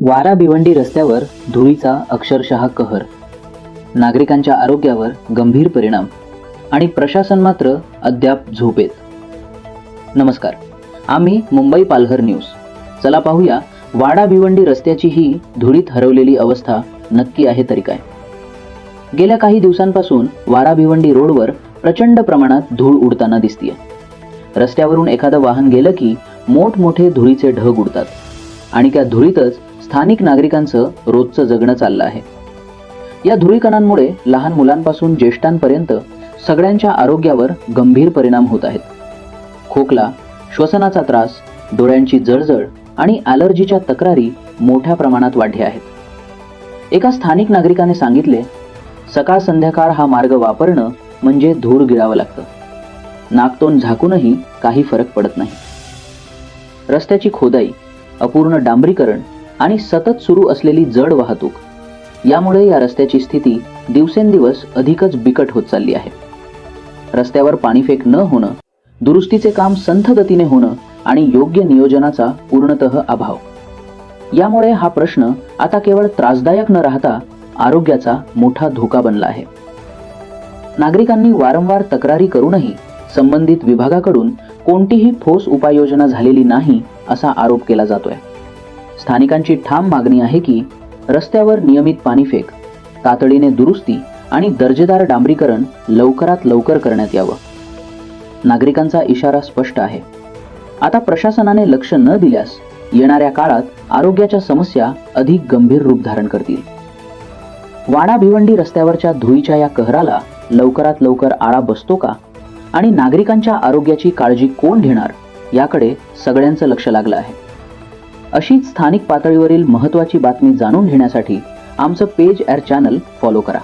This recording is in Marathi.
वारा भिवंडी रस्त्यावर धुळीचा अक्षरशः कहर. नागरिकांच्या आरोग्यावर गंभीर परिणाम आणि प्रशासन मात्र अद्याप झोपेत. नमस्कार. आम्ही मुंबई पालघर न्यूज. चला पाहूया वाडा भिवंडी रस्त्याची ही धुळीत हरवलेली अवस्था नक्की आहे तरी काय? गेल्या काही दिवसांपासून वारा भिवंडी रोडवर प्रचंड प्रमाणात धूळ उडताना दिसतीये. रस्त्यावरून एखादं वाहन गेलं की मोठमोठे धुळीचे ढग उडतात. आणि त्या धुळीतच स्थानिक नागरिकांचं रोजचं जगणं चाललं आहे. या धुळीकणांमुळे लहान मुलांपासून ज्येष्ठांपर्यंत सगळ्यांच्या आरोग्यावर गंभीर परिणाम होत आहेत. खोकला श्वसनाचा त्रास डोळ्यांची जळजळ आणि ॲलर्जीच्या तक्रारी मोठ्या प्रमाणात वाढल्या आहेत. एका स्थानिक नागरिकाने सांगितले सकाळ संध्याकाळ हा मार्ग वापरणं म्हणजे धूळ गिळावं लागतं. नाकतोंड झाकूनही काही फरक पडत नाही. रस्त्याची खोदाई अपूर्ण डांबरीकरण आणि सतत सुरू असलेली जड वाहतूक. यामुळे या रस्त्याची स्थिती दिवसेंदिवस अधिकच बिकट होत चालली आहे. रस्त्यावर पाणीफेक न होणं दुरुस्तीचे काम संथ गतीने होणं आणि योग्य नियोजनाचा पूर्णतः अभाव. यामुळे हा प्रश्न आता केवळ त्रासदायक न राहता आरोग्याचा मोठा धोका बनला आहे. नागरिकांनी वारंवार तक्रारी करूनही संबंधित विभागाकडून कोणतीही ठोस उपाययोजना झालेली नाही असा आरोप केला जातोय. स्थानिकांची ठाम मागणी आहे की रस्त्यावर नियमित पाणीफेक तातडीने दुरुस्ती आणि दर्जेदार डांबरीकरण लवकरात लवकर करण्यात यावं. नागरिकांचा इशारा स्पष्ट आहे. आता प्रशासनाने लक्ष न दिल्यास येणाऱ्या काळात आरोग्याच्या समस्या अधिक गंभीर रूप धारण करतील. वाडा भिवंडी रस्त्यावरच्या धुईच्या या कहराला लवकरात लवकर आळा बसतो का? आणि नागरिकांच्या आरोग्याची काळजी कोण घेणार? याकडे सगळ्यांचं लक्ष लागलं आहे. अशीच स्थानिक पातळीवरील महत्त्वाची बातमी जाणून घेण्यासाठी आमचं पेज ॲर चॅनल फॉलो करा.